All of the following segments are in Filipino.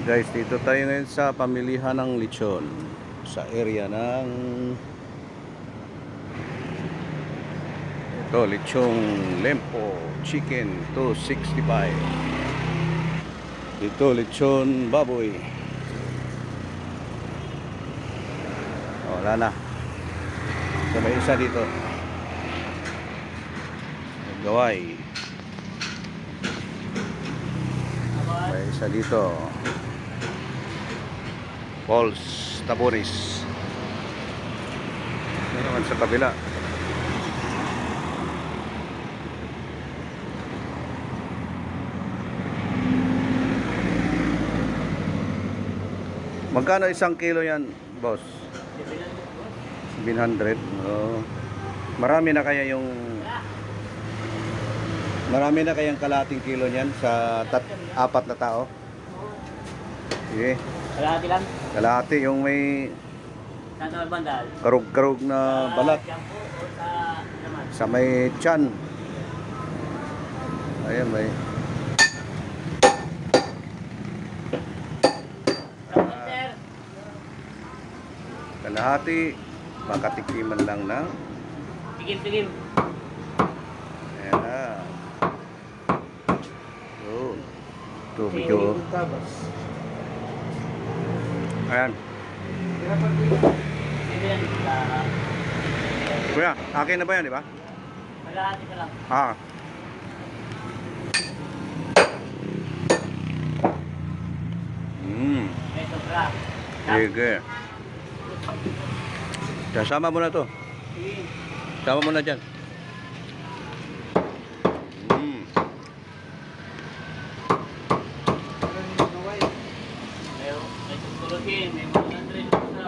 Guys, dito tayo ngayon sa pamilihan ng lechon. Sa area ng ito, lechong lempo chicken 265 dito, lechon baboy. Oh, wala na. So may isa dito. Gaway. May isa dito Paul's Taboris ano naman sa kabila Magkano isang kilo yan, boss? 700. Oh. Marami na kaya yung Marami na kayang kalating kilo niyan sa tat, apat na tao? Sige. Kalahati lang. Kalahati yung may Saan sa bandal? karug-karug na balat Sa may tiyan. Ayan, may kalahati. Makatikiman lang ng tigim-tigim. Ayan na. Yun. Ito, medyo. Ayan. Hindi yan. Kuya, akin na ba yan, di ba? Kalahati ka lang. Ah. Hmm. Sobra. Sige. Kasama mo na to. Sama mo na dyan. Hmm. May may tutulusin. May 100 isa.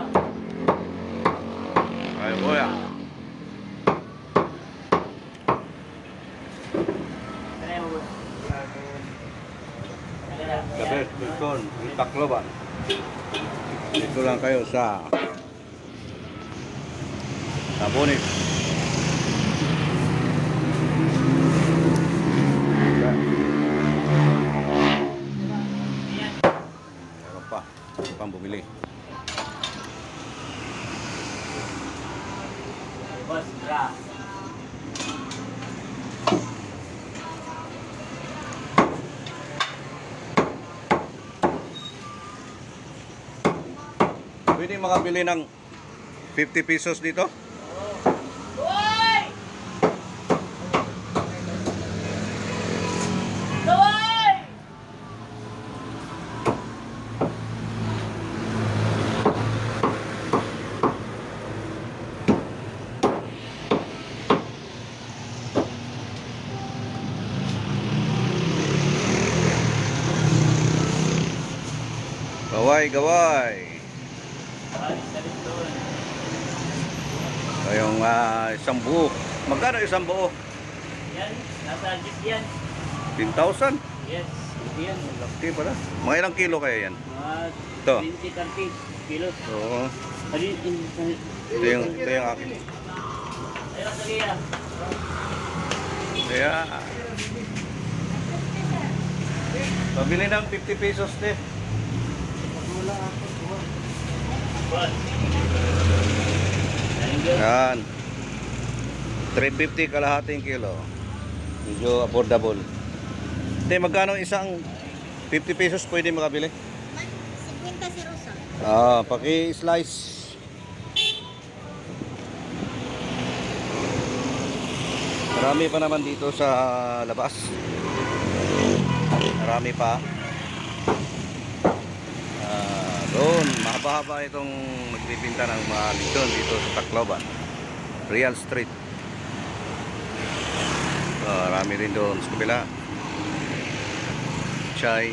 Ay, kuya. Pareho. Gabi, Bilkon, Tacloban. Dito lang kayo sa Tabonis. Yan. Meron pa. Meron pang bumili. Boss, bra. Pwede makabili ng 50 pesos dito? Hoy! Hoy! Gaway, gaway. Alis na rin doon. Ngayong ah, isang buo. Magkano isang buo? Yan, nasa jeep yan. 10,000? Yes, yan. Laki pala. Mga ilang kilo kaya yan? Mga Ito. 20-30 kilos. Oo. Ano yun? Ito yung, ito yung akin. Ah. Kaya... Pabili ng 50 pesos, te. Boss. Thank you. Yan. 350 kalahating kilo. Medyo affordable. Te, magkano isang 50 pesos pwede makabili? 50 si Rosa. Ah, paki-slice. Marami pa naman dito sa labas. Marami pa. Doon, mahaba-haba itong nagbibinta ng mga lechon dito sa Tacloban. Real Street. Ah, marami rin doon sa kabila. Chai.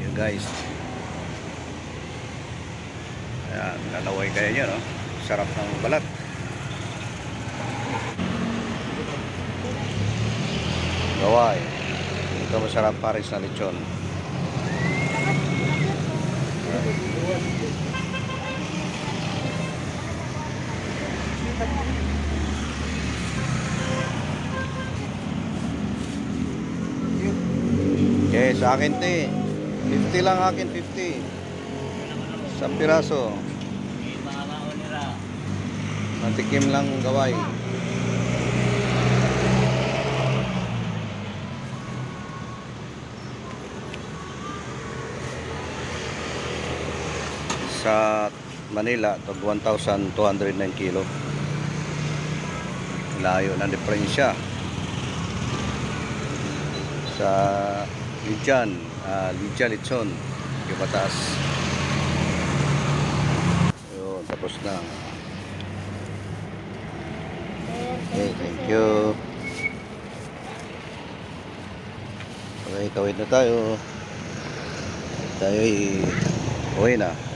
Yun guys. Ayan, lalaway kayo nyo, no? Sarap ng balat. Gaway. Ito masarap pares na lechon. Okay, sa akin te. 50 lang akin, 50. Isang piraso. Matikim lang gaway. Sa Manila, tag 1,209 kilo. Layo ng diferensya. Sa Lidyan, uh, Lidyan Litson, yung mataas. Yun, tapos na. Okay, thank you. Okay, kawin na tayo. Tayo ay uwi na.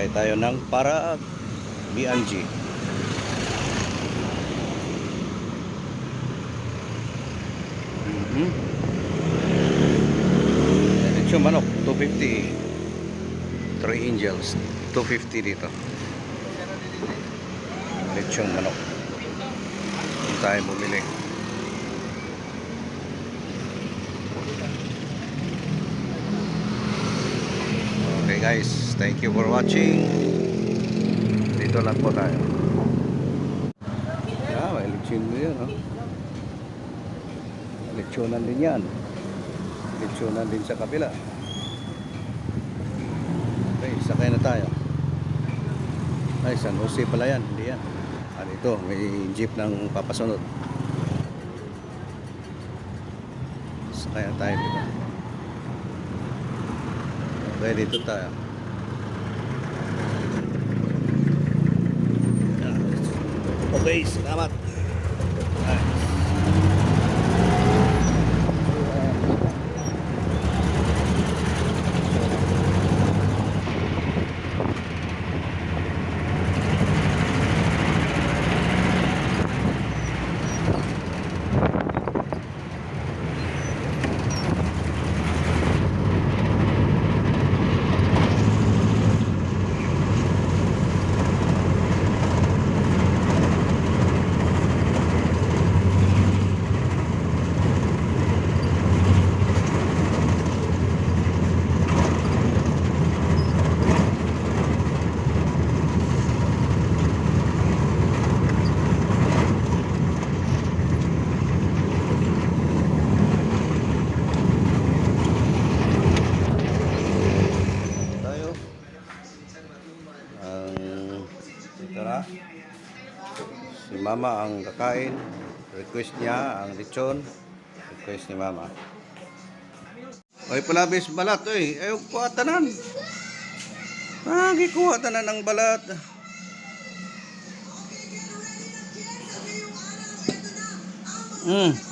Sakay tayo ng para BNG. Ito yung manok, 250. Three angels, 250 dito. Lechong manok. Tayo bumili. Okay guys, thank you for watching. Dito lang po tayo. Ah, may lechon din yan, oh. Lechonan din yan. Lechonan din sa kabila. Okay, sakay na tayo. Ay, San Jose pala yan. Hindi yan. Ah, dito, may jeep ng papasunod. Sakay na tayo dito. Okay, dito tayo. Okay, salamat. Ay. tayo. Ang ito na. Si Mama ang kakain. Request niya ang lechon. Request ni Mama. Oy, palabis balat oy. Ayaw kuha tanan. Ah, gikuha tanan ang balat. Hmm.